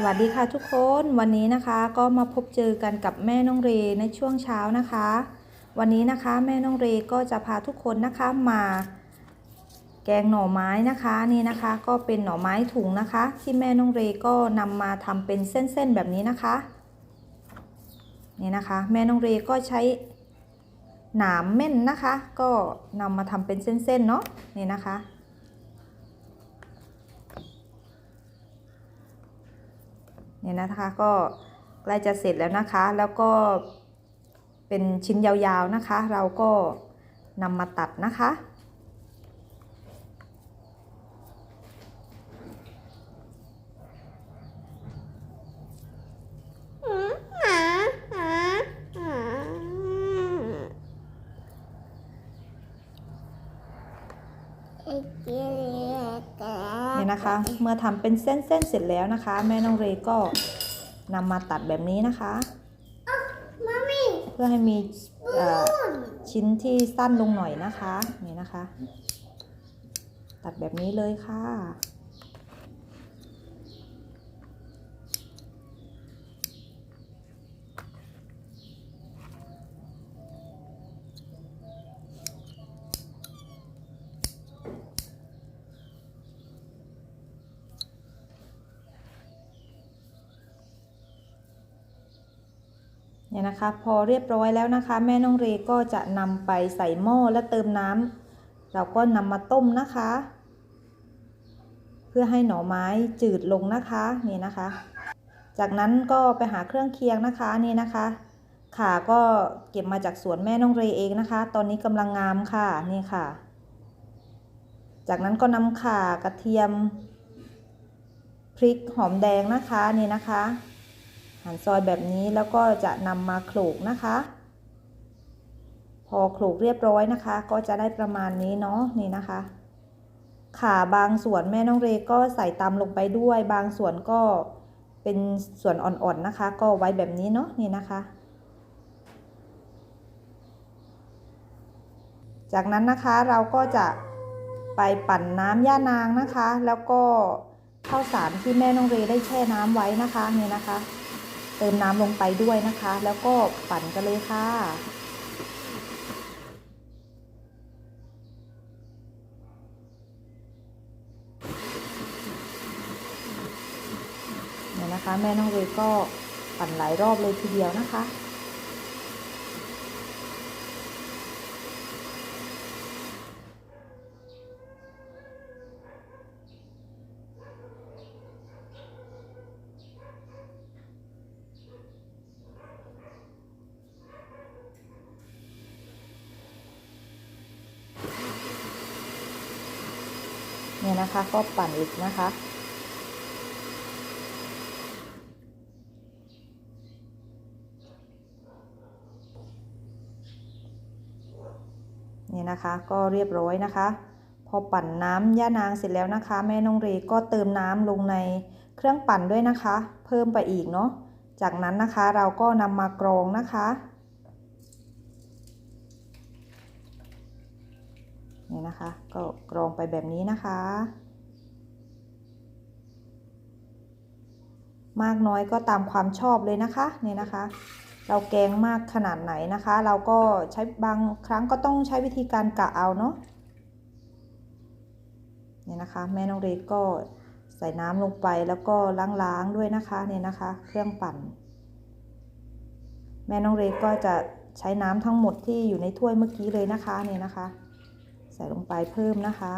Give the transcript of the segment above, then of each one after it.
สวัสดีค่ะทุกคนวันนี้นะคะก็มาพบเจอกันกับแม่น้องเรในช่วงเช้านะคะ วันนี้นะคะแม่น้องเรก็จะพาทุกคนนะคะมา แกงหน่อไม้นะคะนี่นะคะก็เป็นหน่อไม้ถุงนะคะ ที่แม่น้องเรก็นำมาทำเป็นเส้นๆแบบนี้นะคะนี่นะคะ แม่น้องเรก็ใช้หนามเม่นนะคะ ก็นำมาทำเป็นเส้นๆเนาะนี่นะคะ เนี่ยนะคะก็ใกล้จะเสร็จแล้วนะคะ แล้วก็เป็นชิ้นยาวๆนะคะ เราก็นำมาตัดนะคะ เนี่ยนะคะเมื่อทำเป็นเส้นๆเสร็จแล้วนะคะ แม่น้องเรก็นำมาตัดแบบนี้นะคะ เพื่อให้มีเอ่อชิ้นที่สั้นลงหน่อยนะคะ นี่นะคะ ตัดแบบนี้เลยค่ะ เนี่ยนะคะ พอเรียบร้อยแล้วนะคะ แม่น้องเรก็จะนำไปใส่หม้อและเติมน้ำเราก็นำมาต้มนะคะ เพื่อให้หน่อไม้จืดลงนะคะนี่นะคะ จากนั้นก็ไปหาเครื่องเคียงนะคะนี่นะคะขาก็เก็บมาจากสวนแม่น้องเรเองนะคะ ตอนนี้กำลังงามค่ะนี่ค่ะ จากนั้นก็นำข่ากระเทียมพริกหอมแดงนะคะนี่นะคะ หั่นซอยแบบนี้แล้วก็จะนำมาโขลกนะคะ พอโขลกเรียบร้อยนะคะ ก็จะได้ประมาณนี้เนาะนี่นะคะ ขาบางส่วนแม่น้องเรก็ใส่ตามลงไปด้วย บางส่วนก็เป็นส่วนอ่อนๆนะคะ ก็ไว้แบบนี้เนาะนี่นะคะ จากนั้นนะคะเราก็จะไปปั่นน้ำย่านางนะคะ แล้วก็ข้าวสารที่แม่น้องเรได้แช่น้ำไว้นะคะนี่นะคะ เติมน้ำลงไปด้วยนะคะ แล้วก็ปั่นกันเลยค่ะเนี่ยนะคะ แม่น้องเวก็ปั่นหลายรอบเลยทีเดียวนะคะ เนี่ยนะคะ ก็ปั่นอีกนะคะเนี่ยนะคะก็เรียบร้อยนะคะ พอปั่นน้ำย่านางเสร็จแล้วนะคะ แม่น้องเรก็เติมน้ำลงในเครื่องปั่นด้วยนะคะ เพิ่มไปอีกเนาะจากนั้นนะคะเราก็นำมากรองนะคะ นี่นะคะ ก็กรองไปแบบนี้นะคะ มากน้อยก็ตามความชอบเลยนะคะนี่นะคะ เราแกงมากขนาดไหนนะคะ เราก็ใช้บางครั้งก็ต้องใช้วิธีการกะเอาเนาะเนี่ยนะคะ แม่น้องเรก็ใส่น้ำลงไปแล้วก็ล้างๆด้วยนะคะเนี่ยนะคะ เครื่องปั่น แม่น้องเรก็จะใช้น้ำทั้งหมดที่อยู่ในถ้วยเมื่อกี้เลยนะคะเนี่ยนะคะ ใส่ลงไปเพิ่มนะคะ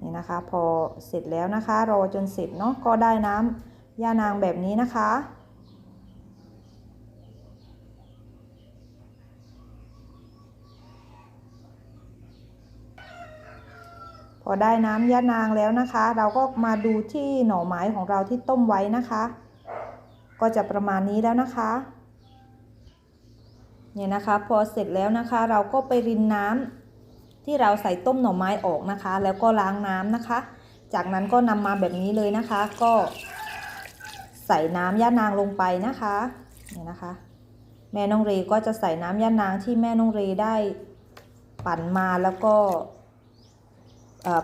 นี่นะคะ พอเสร็จแล้วนะคะ รอจนเสร็จเนาะก็ได้น้ำย่านางแบบนี้นะคะ พอได้น้ำย่านางแล้วนะคะ เราก็มาดูที่หน่อไม้ของเราที่ต้มไว้นะคะ ก็จะประมาณนี้แล้วนะคะ เนี่ยนะคะ พอเสร็จแล้วนะคะเราก็ไปรินน้ำที่เราใส่ต้มหน่อไม้ออกนะคะ แล้วก็ล้างน้ำนะคะ จากนั้นก็นำมาแบบนี้เลยนะคะ ก็ ใส่น้ำย่านางลงไปนะคะเนี่ยนะคะ แม่น้องเรก็จะใส่น้ำย่านางที่แม่น้องเรได้ปั่นมาแล้วก็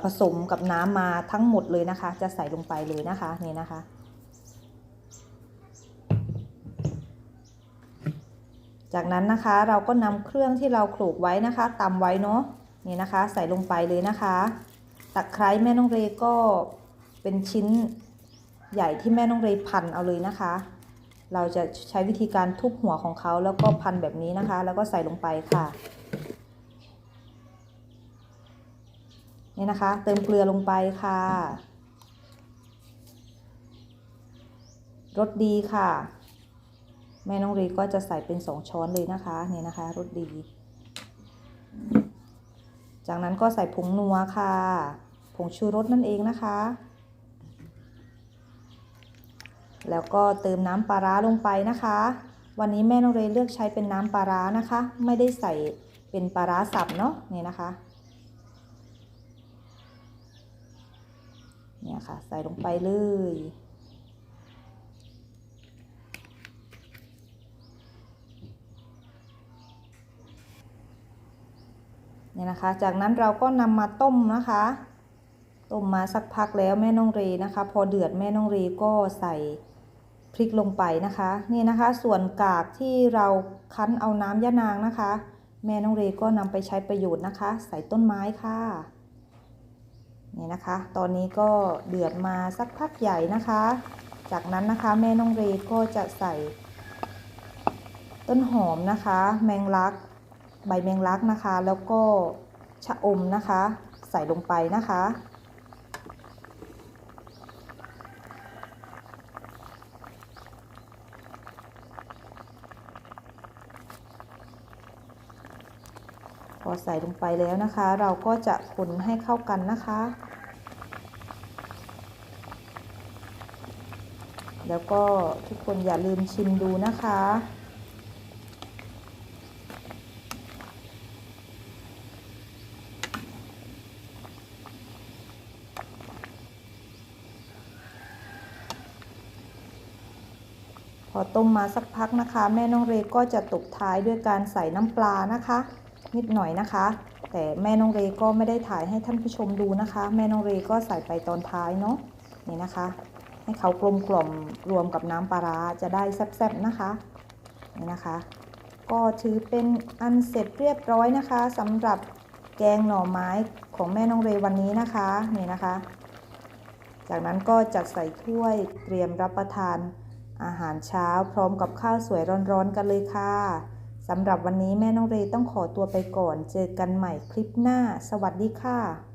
ผสมกับน้ำมาทั้งหมดเลยนะคะ จะใส่ลงไปเลยนะคะนี่นะคะ จากนั้นนะคะเราก็นำเครื่องที่เราโขลกไว้นะคะตำไว้เนาะนี่นะคะ ใส่ลงไปเลยนะคะตะไคร้แม่น้องเรก็เป็นชิ้นใหญ่ที่แม่น้องเรพันเอาเลยนะคะ เราจะใช้วิธีการทุบหัวของเขาแล้วก็พันแบบนี้นะคะ แล้วก็ใส่ลงไปค่ะนี่นะคะ เติมเกลือลงไปค่ะรสดีค่ะ แม่น้องรีก็จะใส่เป็นสองช้อนเลยนะคะนี่นะคะรสดี จากนั้นก็ใส่ผงนัวค่ะ ผงชูรสนั่นเองนะคะ แล้วก็เติมน้ำปลาร้าลงไปนะคะ วันนี้แม่น้องเรเลือกใช้เป็นน้ำปลาร้านะคะ ไม่ได้ใส่เป็นปลาร้าสับเนาะนี่นะคะเนี่ยค่ะ ใส่ลงไปเลย เนี่ยนะคะ จากนั้นเราก็นำมาต้มนะคะ ต้มมาสักพักแล้วแม่น้องเรนะคะ พอเดือดแม่น้องเรก็ใส่พริกลงไปนะคะ นี่นะคะ ส่วนกากที่เราคั้นเอาน้ำยะนางนะคะ แม่น้องเรก็นำไปใช้ประโยชน์นะคะ ใส่ต้นไม้ค่ะนี่นะคะ ตอนนี้ก็เดือดมาสักพักใหญ่นะคะ จากนั้นนะคะแม่น้องเรก็จะใส่ต้นหอมนะคะ แมงลัก ใบแมงลักนะคะ แล้วก็ชะอมนะคะ ใส่ลงไปนะคะ พอใส่ลงไปแล้วนะคะ เราก็จะคนให้เข้ากันนะคะ แล้วก็ทุกคนอย่าลืมชิมดูนะคะ อต้มมาสักพักนะคะ แม่น้องเรก็จะตบท้ายด้วยการใส่น้ำปลานะคะ นิดหน่อยนะคะ แต่แม่น้องเรก็ไม่ได้ถ่ายให้ท่านผู้ชมดูนะคะ แม่น้องเรก็ใส่ไปตอนท้ายเนาะนี่นะคะ ให้เขากลมกล่อมรวมกับน้ำปลาร้าจะได้แซ่บๆนะคะนี่นะคะ ก็ถือเป็นอันเสร็จเรียบร้อยนะคะสำหรับแกงหน่อไม้ของแม่น้องเรวันนี้นะคะนี่นะคะ จากนั้นก็จัดใส่ถ้วยเตรียมรับประทาน อาหารเช้าพร้อมกับข้าวสวยร้อนๆกันเลยค่ะสำหรับวันนี้แม่น้องเรต้องขอตัวไปก่อน เจอกันใหม่คลิปหน้า สวัสดีค่ะ